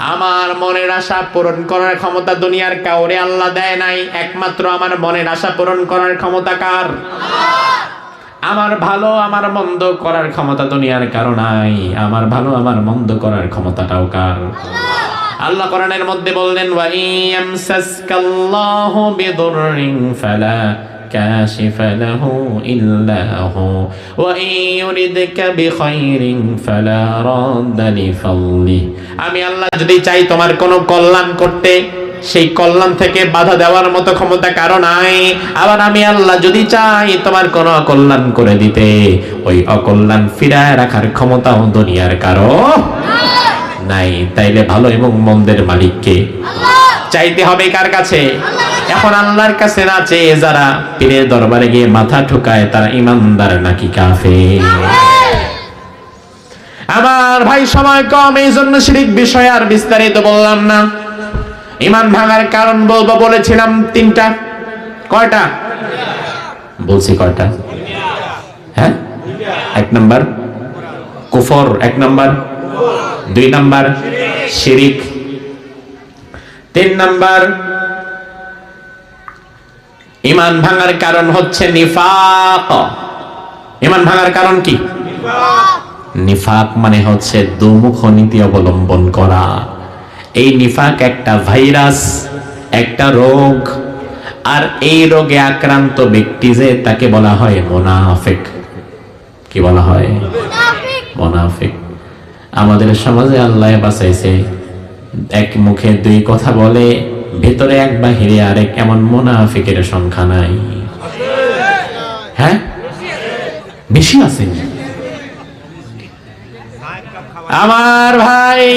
আমার মনের আশা পূরণ করার ক্ষমতা দুনিয়ার কাউরে আল্লাহ দেয় নাই। একমাত্র আমার মনের আশা পূরণ করার ক্ষমতা কার? আমার ভালো, আমার মন্দ করার ক্ষমতা দুনিয়ার কারও নাই। আমার ভালো, আমার মন্দ করার ক্ষমতাটাও কার? আল্লাহ কোরআনের মধ্যে বললেন ওয়া ইয়ামসাসকাল্লাহু বিদুররিন ফালা كاشف له إلا هو وإن يردك بخير فلا راد لفضله আমি আল্লাহ যদি চাই তোমার কোনো কল্যাণ করতে সেই কল্যাণ থেকে বাধা দেওয়ার মতো ক্ষমতা কারো নাই আবার আমি আল্লাহ যদি চাই তোমার কোনো অকল্যাণ করে দিতে ওই অকল্যাণ ফিরায় রাখার ক্ষমতাও দুনিয়ার কারো নাই তাইলে ভালো এবং মন্দের মালিককে চাইতে হবে কার কাছে? এখন আল্লাহর কাছে না চেয়ে যারা পীরের দরবারে গিয়ে মাথা ঠুকায়, তারা ইমানদার নাকি কাফে আমার ভাই সময় কম এই জন্য শিরিক বিষয় আর বিস্তারিত বললাম না। ইমান ভাঙার কারণ বলব, বলেছিলাম তিনটা। কয়টা? বলছি কয়টা? হ্যাঁ? এক নাম্বার। কুফর, এক নাম্বার। দুই নাম্বার। শিরিক। তিন নাম্বার ইমান ভাঙার কারণ হচ্ছে নিফাক। ইমান ভাঙার কারণ কি? নিফাক। মানে হচ্ছে দুমুখ নীতি অবলম্বন করা। এই নিফাক একটা ভাইরাস একটা রোগ আর এই রোগে আক্রান্ত ব্যক্তি যে তাকে বলা হয় মোনাফেক। কি বলা হয়? মোনাফেক। আমাদের সমাজে আল্লাহ বাঁচাইছে। এক মুখে দুই কথা বলে, ভেতরে এক বাহিরে আরেক, এমন মোনাফিকের সংখ্যা নাই। হ্যাঁ? বেশি আছে। আমার ভাই,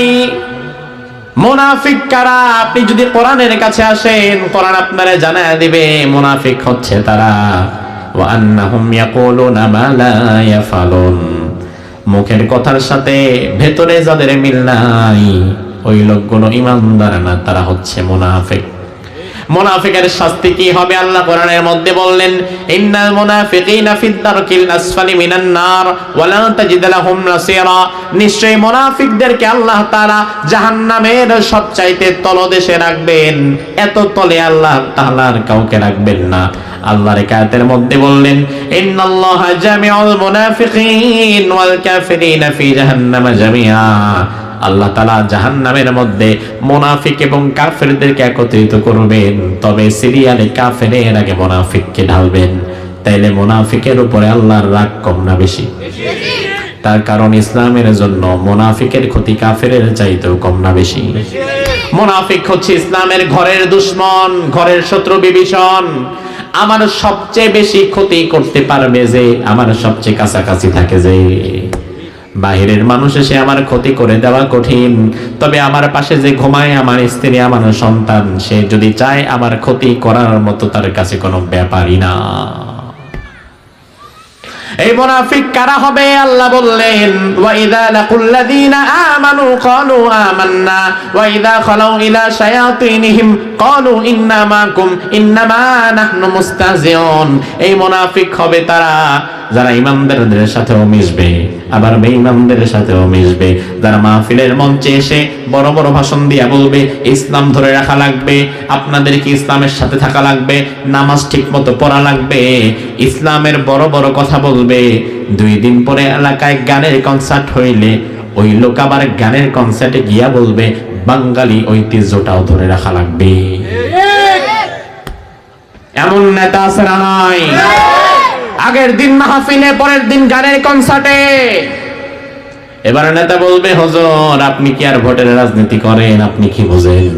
মুনাফিক কারা? আপনি যদি কোরআনের কাছে আসেন, কোরআন আপনারা জানায় দিবে, মুনাফিক হচ্ছে তারা। মুখের কথার সাথে ভেতরে যাদের মিল নাই ওই লোকগুলো ইমানদার না, তারা হচ্ছে মুনাফিক। মুনাফিকের শাস্তি কি হবে? আল্লাহ কোরআনের মধ্যে বললেন, ইন্নাল মুনাফিকিনা ফিদ দারকিল আসফালি মিনান নার, ওয়া লা তাজিদ লাহুম নাসীরা। নিশ্চয়ই মুনাফিকদেরকে আল্লাহ তাআলা জাহান্নামের সবচাইতে তলদেশে রাখবেন। এত তলে আল্লাহ তাআলার কাউকে রাখবেন না। আল্লাহর কায়াতের মধ্যে বললেন, ইন্নাল্লাহা জামিউল মুনাফিকিন ওয়াল কাফিরিনা ফি জাহান্নামা জামিআ। আল্লাহ তালা জাহান নামের মধ্যে মোনাফিক এবং কাফেরদেরকে একত্রিত করবেন। তবে সিরিয়ালে কাফের এর আগে মোনাফিককে ঢালবেন। তাইলে মোনাফিকের উপরে আল্লাহর রাগ কম না বেশি? তার কারণ ইসলামের জন্য মোনাফিকের ক্ষতি কাফের চাইতেও কম না বেশি। মোনাফিক হচ্ছে ইসলামের ঘরের দুশ্মন, ঘরের শত্রু বিভীষণ। আমার সবচেয়ে বেশি ক্ষতি করতে পারবে যে, আমার সবচেয়ে কাছাকাছি থাকে যে। বাহিরের মানুষ এসে আমার ক্ষতি করে দেওয়া কঠিন। তবে আমার পাশে যে ঘুমায় আমার স্ত্রী, আমার সন্তান, সে যদি চায় আমার ক্ষতি করার মতো তার কাছে কোনো ব্যাপারই না। এই মুনাফিক কারা হবে? আল্লাহ বললেন, ওয়া ইযা লাকুল্লাযীনা আমানু ক্বালু আমান্না, ওয়া ইযা খালাউ ইলা শায়াতিনহিম, ক্বালু ইন্না মাকুম ইন্নামা নাহনু মুস্তাহজিউন এই মুনাফিক হবে তারা। যারা ইমানদারদের সাথেও মিশবে আবার বেঈমানদের সাথেও মিশবে। যারা মাহফিলের মঞ্চে এসে বড় বড় ভাষণ দিয়া বলবে ইসলাম ধরে রাখা লাগবে আপনাদেরকে ইসলামের সাথে থাকা লাগবে নামাজ ঠিক মতো পড়া লাগবে ইসলামের বড় বড় কথা বলবে। দুই দিন পরে এলাকায় গানের কনসার্ট হইলে ওই লোক আবার গানের কনসার্টে গিয়া বলবে বাঙালি ঐতিহ্যটাও ধরে রাখা লাগবে। এমন নেতা আছে না নাই? আগের দিন মাহফিলে পরের দিন গানের কনসার্টে এবার নেতা বলবে হজর আপনি কি আর ভোটের রাজনীতি করেন? আপনি কি বোঝেন?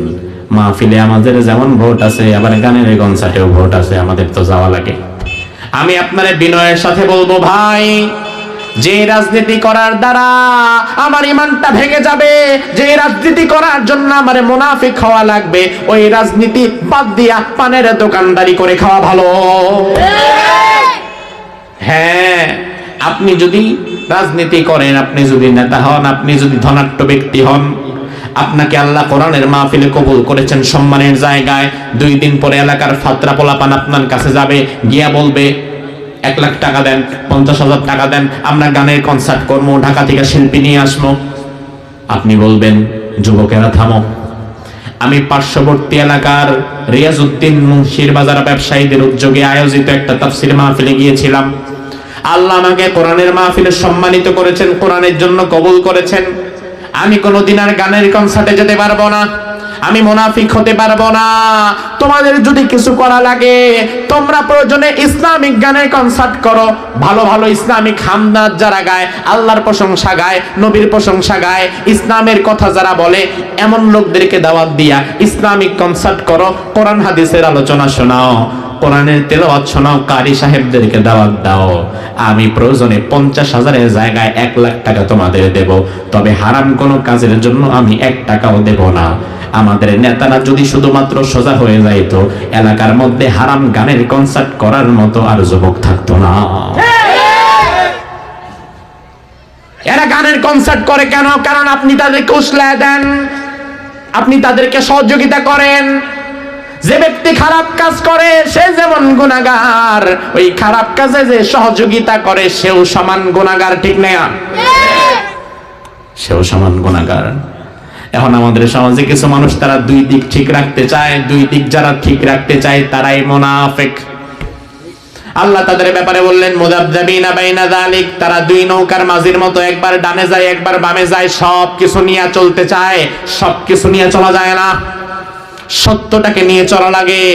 মাহফিলে আমাদের যেমন ভোট আছে আবার গানের কনসার্টেও ভোট আছে আমাদের তো যাওয়া লাগে। আমি আপনার বিনয়ের সাথে বলব ভাই যে রাজনীতি করার দ্বারা আমার ইমানটা ভেঙে যাবে যে রাজনীতি করার জন্য আমার মুনাফিক হওয়া লাগবে ওই রাজনীতি বাদ দিয়া পানের দোকানদারি করে খাওয়া ভালো। হ্যাঁ আপনি যদি রাজনীতি করেন, আপনি যদি নেতা হন, আপনি যদি ধনাঢ্য ব্যক্তি হন, আপনাকে আল্লাহ কোরআনের মাহফিলে কবুল করেছেন সম্মানের জায়গায়। দুই দিন পরে এলাকার ফাতরা পোলাপান আপনার কাছে যাবে, গিয়া বলবে, এক লাখ টাকা দেন, পঞ্চাশ হাজার টাকা দেন, আমরা গানের কনসার্ট করব, ঢাকা থেকে শিল্পী নিয়ে আসব। আপনি বলবেন, যুবকেরা থামো। আমি পার্শ্ববর্তী এলাকার রিয়াজউদ্দিন মুন্সির বাজার ব্যবসায়ীদের উদ্যোগে আয়োজিত একটা তাফসির মাহফিলে গিয়েছিলাম। আল্লাহ আমাকে কোরআনের মাহফিলে সম্মানিত করেছেন, কোরআনের জন্য কবুল করেছেন। আমি কোনোদিন আর গানের কনসার্টে যেতে পারব না। আমি মোনাফিক হতে পারব না। তোমাদের যদি কিছু করা লাগে, তোমরা প্রয়োজনে ইসলামিক গানের কনসার্ট করো। ভালো ভালো ইসলামিক হামদাদ যারা গায়, আল্লাহর প্রশংসা গায়, নবীর প্রশংসা গায়, ইসলামের কথা যারা বলে, এমন লোকদেরকে দাওয়াত দিয়া ইসলামিক কনসার্ট করো। কোরআন হাদিসের আলোচনা শোনাও। কোরআনের তেলাওয়াত শোনাও, কারি সাহেবদেরকে দাওয়াত দাও। আমি প্রয়োজনে পঞ্চাশ হাজারের জায়গায় এক লাখ টাকা তোমাদের দেব। তবে হারাম কোনো কাজের জন্য আমি এক টাকাও দেব না। আমাদের নেতারা যদি শুধুমাত্র সোজা হয়ে যাইত, এলাকার মধ্যে হারাম গানের কনসার্ট করার মতো আর যুবক থাকতো না। এরা গানের কনসার্ট করে কেন? কারণ আপনি তাদেরকে উসলায় দেন, আপনি তাদেরকে সহযোগিতা করেন। যে ব্যক্তি খারাপ কাজ করে, সে যেমন গুণাগার ওই খারাপ কাজে যে সহযোগিতা করে, সেও সমান গুণাগার ঠিক না? সেও সমান গুণাগার এখন আমাদের সমাজে কিছু মানুষ, তারা দুই দিক ঠিক রাখতে চায়, দুই দিক যারা ঠিক রাখতে চায়, তারাই মোনাফেক। আল্লাহ তাদের ব্যাপারে বললেন, মুদাবদাবিনা বাইনা যালিক তারা দুই নৌকার মাঝির মতো একবার ডানে যায়, একবার বামে যায় সব কিছু নিয়ে চলতে চায় সব কিছু নিয়ে চলা যায় না। সত্যটাকে নিয়ে চলা লাগে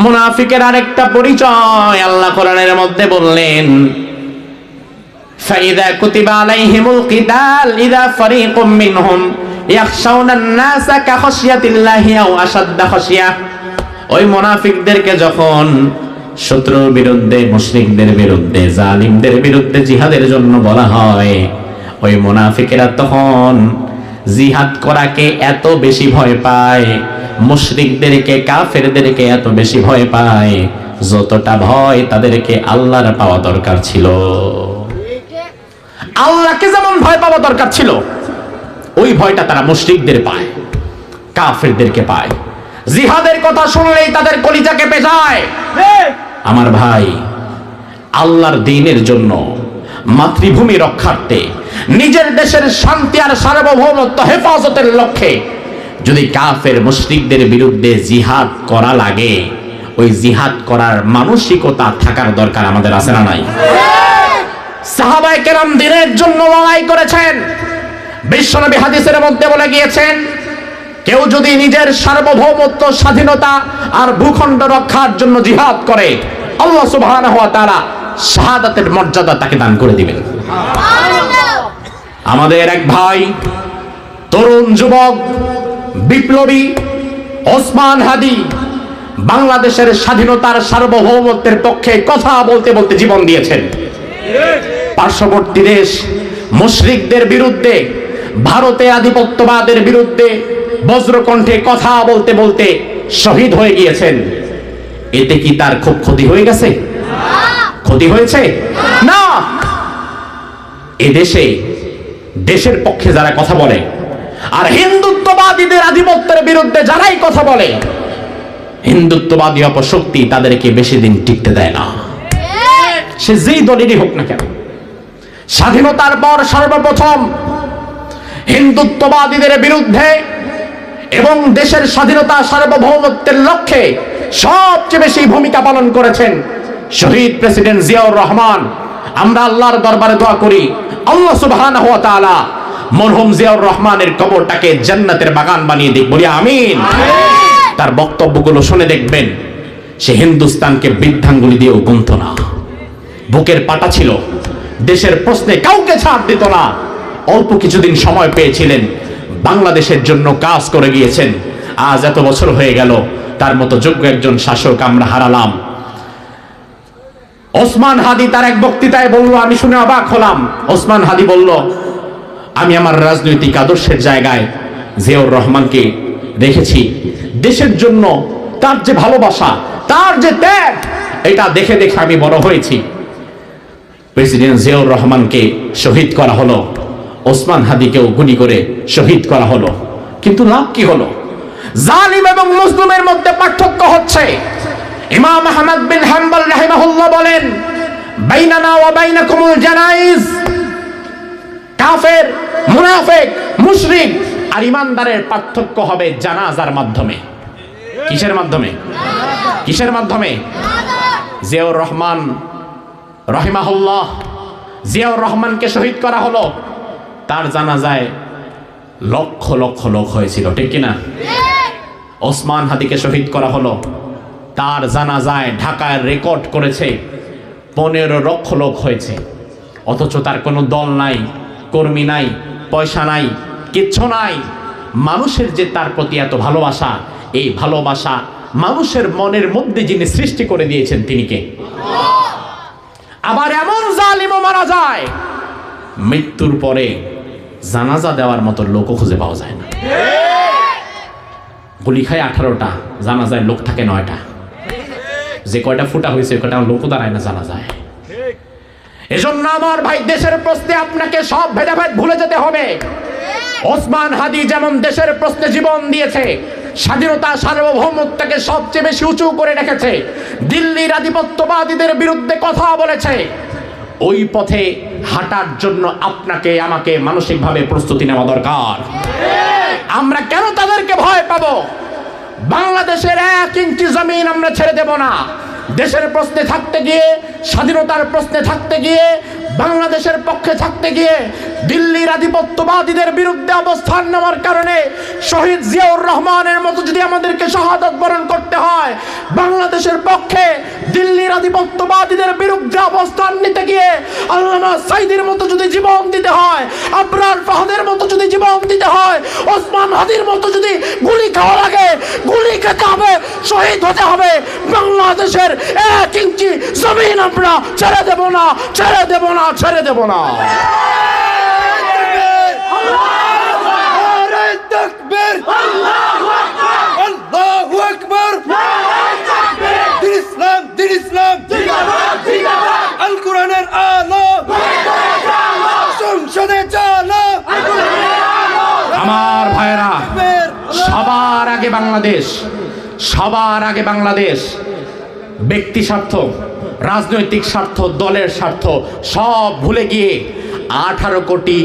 মুনাফিকের আরেকটা পরিচয় আল্লাহ কোরআনের মধ্যে বললেন فإذا كتب عليهم القتال إذا فريق منهم يخشون الناس كخشية الله أو أشد خشية ওই মুনাফিকদেরকে যখন শত্রুর বিরুদ্ধে মুশরিকদের বিরুদ্ধে জালিমদের বিরুদ্ধে জিহাদের জন্য বলা হয় ওই মুনাফিকেরা তখন জিহাদ করাকে এত বেশি ভয় পায়। মুশরিকদেরকে, কাফেরদেরকে এত বেশি ভয় পায়। যতটা ভয় তাদেরকে আল্লাহর পাওয়া দরকার ছিল। আল্লাহকে যেমন ভয় পাওয়া দরকার ছিল, ওই ভয়টা তারা মুশরিকদের পায়, কাফেরদেরকে পায়। জিহাদের কথা শুনলেই তাদের কলিজা কেঁপে যায় আমার ভাই, আল্লাহর দিনের জন্য মাতৃভূমি রক্ষার্থে নিজের দেশের শান্তি আর সার্বভৌমত্ব হেফাজতের লক্ষ্যে যদি কাফের মুশরিকদের বিরুদ্ধে জিহাদ করা লাগে, ওই জিহাদ করার মানসিকতা থাকার দরকার আমাদের আছে না নাই? সাহাবাই কেরাম দিনের জন্য লড়াই করেছেন। বিশ্বনবী হাদিসের মধ্যে বলে গিয়েছেন, কেউ যদি নিজের সার্বভৌমত্ব, স্বাধীনতা আর ভূখণ্ড রক্ষার জন্য জিহাদ করে, আল্লাহ সুবহানাহু ওয়া তাআলা শাহাদাতের মর্যাদা তাকে দান করে দিবেন। আমাদের এক ভাই তরুণ যুবক বিপ্লবী ওসমান হাদি বাংলাদেশের স্বাধীনতার সার্বভৌমত্বের পক্ষে কথা বলতে বলতে জীবন দিয়েছেন। পার্শ্ববর্তী দেশ মুশরিকদের বিরুদ্ধে ভারতে আধিপত্যবাদের বিরুদ্ধে বজ্রকণ্ঠে কথা বলতে বলতে শহীদ হয়ে গিয়েছেন। এতে কি তার খুব ক্ষতি হয়ে গেছে? ক্ষতি হয়েছে? না। এদেশে দেশের পক্ষে যারা কথা বলে, আর হিন্দুত্ববাদীদের আধিপত্যের বিরুদ্ধে যারাই কথা বলে, হিন্দুত্ববাদী অপশক্তি তাদেরকে বেশি দিন টিকতে দেয় না। সে যেই দলেরই হোক না কেন, স্বাধীনতার পর সর্বপ্রথম হিন্দুত্ববাদীদের বিরুদ্ধে এবং দেশের স্বাধীনতা সার্বভৌমত্বের লক্ষ্যে সবচেয়ে বেশি ভূমিকা পালন করেছেন শহীদ প্রেসিডেন্ট জিয়াউর রহমান। আমরা আল্লাহর দরবারে দোয়া করি আল্লাহ সুবহান ওয়া তাআলা মরহুম জিয়াউর রহমানের কবরটাকে জান্নাতের বাগান বানিয়ে দিক। বলি আমিন। তার বক্তব্যগুলো শুনে দেখবেন সে হিন্দুস্তানকে বৃদ্ধাঙ্গুলি দিয়েও গুনত না। বুকের পাটা ছিল দেশের প্রশ্নে কাউকে ছাড় দিত না। অল্প কিছুদিন সময় পেয়েছিলেন বাংলাদেশের জন্য কাজ করে গিয়েছেন। আজ এত বছর হয়ে গেল তার মতো যোগ্য একজন শাসক আমরা হারালাম। ওসমান হাদি তার এক বক্তৃতায় বলল, আমি শুনে অবাক হলাম। ওসমান হাদি বলল, আমি আমার রাজনৈতিক আদর্শের জায়গায় জিয়াউর রহমানকে দেখেছি। দেশের জন্য তার যে ভালোবাসা, তার যে ত্যাগ, এটা দেখে দেখে আমি বড় হয়েছি। প্রেসিডেন্ট জিয়াউর রহমানকে শহীদ করা হলো। ওসমান হাদিকেও গুলি করে শহীদ করা হলো। কিন্তু লাভ কি হলো? জালিম এবং মুসলিমের মধ্যে পার্থক্য হচ্ছে। ইমাম আহমদ বিন হাম্বল রাহিমাহুল্লাহ বলেন, বাইনানা ওয়া বাইনাকুমুল জানাইজ, কাফের, মুনাফিক, মুশরিক আর ইমানদারের পার্থক্য হবে জানাজার মাধ্যমে। কিসের মাধ্যমে? কিসের মাধ্যমে? জিয়াউর রহমান রহিমাহুল্লাহ, জিয়াউর রহমানকে শহীদ করা হলো। তার জানাজায় লক্ষ লক্ষ লোক হয়েছিল, ঠিক কিনা? ওসমান হাদিকে শহীদ করা হলো। তার জানাজায় ঢাকায় রেকর্ড করেছে। পনেরো লক্ষ লোক হয়েছে। অথচ তার কোনো দল নাই, কর্মী নাই, পয়সা নাই, কিচ্ছু নাই। মানুষের যে তার প্রতি এত ভালোবাসা, এই ভালোবাসা মানুষের মনের মধ্যে যিনি সৃষ্টি করে দিয়েছেন তিনি কে? আবার এমন জালিমও মারা যায়, মৃত্যুর পরে জানাজা দেওয়ার মতো লোকও খুঁজে পাওয়া যায় না। গুলি খায় আঠারোটা জানা যায় লোক থাকে নয়টা। যে কয়টা ফুটা হয়েছে কয়টা লোক দাঁড়ায় না জানা যায়। এজন্য আমার ভাই দেশের প্রশ্নে আপনাকে সব ভেদাভেদ ভুলে যেতে হবে। ওসমান হাদি যেমন দেশের প্রশ্নে জীবন দিয়েছে স্বাধীনতা সার্বভৌমত্বকে সবচেয়ে বেশি উঁচু করে রেখেছে দিল্লির আধিপত্যবাদীদের বিরুদ্ধে কথা বলেছে। ওই পথে হাঁটার জন্য আপনাকে আমাকে মানসিকভাবে প্রস্তুতি নেওয়া দরকার। আমরা কেন তাদেরকে ভয় পাবো? বাংলাদেশের এক ইঞ্চি জমিন আমরা ছেড়ে দেব না। দেশের প্রশ্নে থাকতে গিয়ে, স্বাধীনতার প্রশ্নে থাকতে গিয়ে, বাংলাদেশের পক্ষে থাকতে গিয়ে, দিল্লির আধিপত্যবাদীদের বিরুদ্ধে অবস্থান নেওয়ার কারণে শহীদ জিয়াউর রহমানের মতো যদি আমাদেরকে শাহাদত বরণ করতে হয়, বাংলাদেশের পক্ষে দিল্লির আধিপত্যবাদীদের বিরুদ্ধে অবস্থান নিতে গিয়ে সাইদের মতো যদি জীবন দিতে হয় আবরার ফাহাদের মতো যদি জীবন দিতে হয় ওসমান হাদির মতো যদি গুলি খাওয়া লাগে গুলি খেতে হবে শহীদ হতে হবে বাংলাদেশের এক ইঞ্চি জমিন আমরা ছেড়ে দেব না ছেড়ে দেব না ছেড়ে দেব না। তাকবীর আল্লাহু আকবার দিন ইসলাম দিন ইসলাম আল কোরআনের আলো সংসদে চালো আমার ভাইরা সবার আগে বাংলাদেশ, সবার আগে বাংলাদেশ, ব্যক্তি স্বার্থ, রাজনৈতিক স্বার্থ, দলের স্বার্থ, সব ভুলে গিয়ে আঠারো কোটি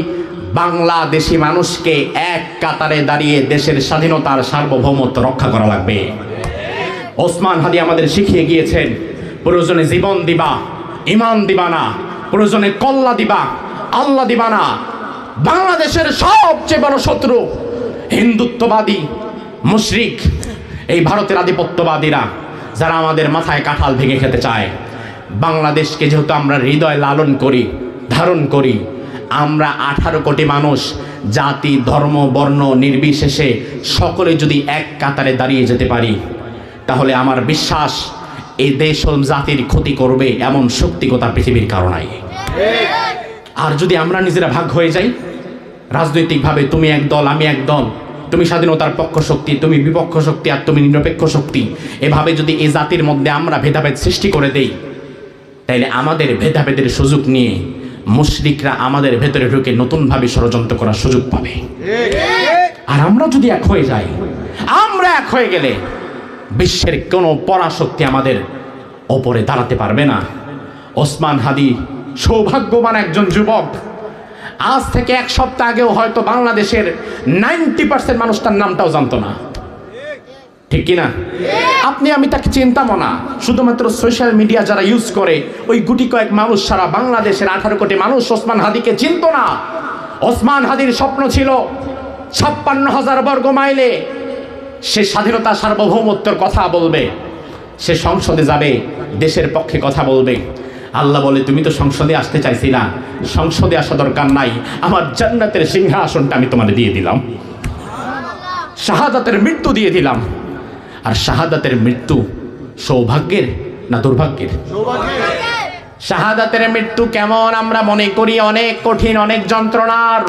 বাংলাদেশি মানুষকে এক কাতারে দাঁড়িয়ে দেশের স্বাধীনতার সার্বভৌমত্ব রক্ষা করা লাগবে। ওসমান হাদি আমাদের শিখিয়ে গিয়েছেন, প্রয়োজনে জীবন দিবা, ইমান দিবা না, প্রয়োজনে কল্লা দিবা আল্লাহ দিবা না। বাংলাদেশের সবচেয়ে বড় শত্রু হিন্দুত্ববাদী মুশরিক এই ভারতের আধিপত্যবাদীরা যারা আমাদের মাথায় কাঁঠাল ভেঙে খেতে চায় বাংলাদেশকে যেহেতু আমরা হৃদয় লালন করি ধারণ করি আমরা আঠারো কোটি মানুষ জাতি ধর্ম বর্ণ নির্বিশেষে সকলে যদি এক কাতারে দাঁড়িয়ে যেতে পারি তাহলে আমার বিশ্বাস এই দেশ ও জাতির ক্ষতি করবে এমন শক্তিকতা পৃথিবীর কারণাই আর যদি আমরা নিজেরা ভাগ হয়ে যাই রাজনৈতিকভাবে তুমি এক দল আমি এক দল তুমি স্বাধীনতার পক্ষ শক্তি, তুমি বিপক্ষ শক্তি আর তুমি নিরপেক্ষ শক্তি। এভাবে যদি এই জাতির মধ্যে আমরা ভেদাভেদ সৃষ্টি করে দেই, তাইলে আমাদের ভেদাভেদের সুযোগ নিয়ে মুশরিকরা আমাদের ভেতরে ঢুকে নতুনভাবে ষড়যন্ত্র করার সুযোগ পাবে। আর আমরা যদি এক হয়ে যাই, আমরা এক হয়ে গেলে বিশ্বের কোনো পরাশক্তি আমাদের ওপরে দাঁড়াতে পারবে না। ওসমান হাদি সৌভাগ্যবান একজন যুবক। আজ থেকে এক সপ্তাহ আগেও হয়তো বাংলাদেশের নাইনটি পার্সেন্ট মানুষ তার নামটাও জানতো না। ঠিক কিনা? আপনি, আমি তাকে চিন্তামো না। শুধুমাত্র সোশ্যাল মিডিয়া যারা ইউজ করে, ওই গুটি কয়েক মানুষ সারা বাংলাদেশের আঠারো কোটি মানুষ ওসমান হাদিকে চিনত না। ওসমান হাদির স্বপ্ন ছিল ছাপ্পান্ন হাজার বর্গ মাইলে সে স্বাধীনতা সার্বভৌমত্বর কথা বলবে, সে সংসদে যাবে, দেশের পক্ষে কথা বলবে। আল্লাহ বলে, তুমি তো সংসদে আসতে চাইছিলা। সংসদে আসা দরকার নাই। আমার জান্নাতের সিংহাসনটা আমি তোমাদের দিয়ে দিলাম। শাহাদাতের মৃত্যু দিয়ে দিলাম। আর শাহাদাতের মৃত্যু সৌভাগ্যের না দুর্ভাগ্যের? শাহাদাতের মৃত্যু কেমন আমরা মনে করি? অনেক কঠিন, অনেক যন্ত্রণার।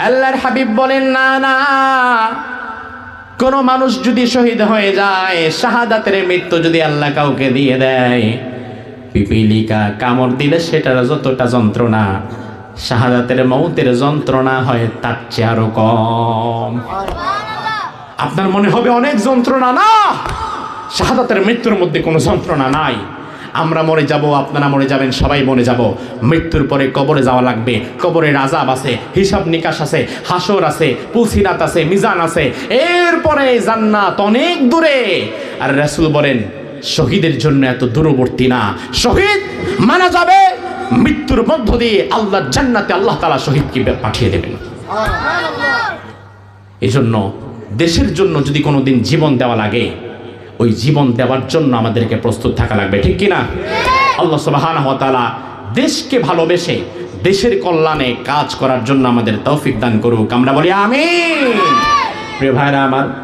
আল্লাহর হাবিব বলেন, না না। কোন মানুষ যদি শহীদ হয়ে যায়, শাহাদাতের মৃত্যু যদি আল্লাহ কাউকে দিয়ে দেয় পিপিলিকা কামড় দিলে সেটার যতটা যন্ত্রণা, শাহাদাতের মৌতের যন্ত্রণা হয় তার চেয়ে আরও কম। আপনার মনে হবে অনেক যন্ত্রণা, না? শাহাদাতের মৃত্যুর মধ্যে কোনো যন্ত্রণা নাই। আমরা মরে যাব, আপনারা মরে যাবেন, সবাই মরে যাব। মৃত্যুর পরে কবরে যাওয়া লাগবে, কবরে রাজাব আছে, হিসাব নিকাশ আছে, হাসর আছে, পুলসিরাত আছে, মিজান আছে। এরপরে জান্নাত অনেক দূরে। আর রাসূল বলেন শহীদের জন্য এত দূরবর্তী না। শহীদ মানা যাবে, মৃত্যুর মধ্য দিয়ে আল্লাহ জান্নাতে আল্লাহ তালা শহীদকে পাঠিয়ে দেবেন। এই জন্য দেশের জন্য যদি কোনো দিন জীবন দেওয়া লাগে, ওই জীবন দেওয়ার জন্য আমাদেরকে প্রস্তুত থাকা লাগবে, ঠিক কিনা? আল্লাহ সুবহানাহু ওয়া তাআলা দেশকে ভালোবেসে দেশের কল্যাণে কাজ করার জন্য আমাদের তৌফিক দান করুক। আমরা বলি আমি প্রিয় ভাইরা আমার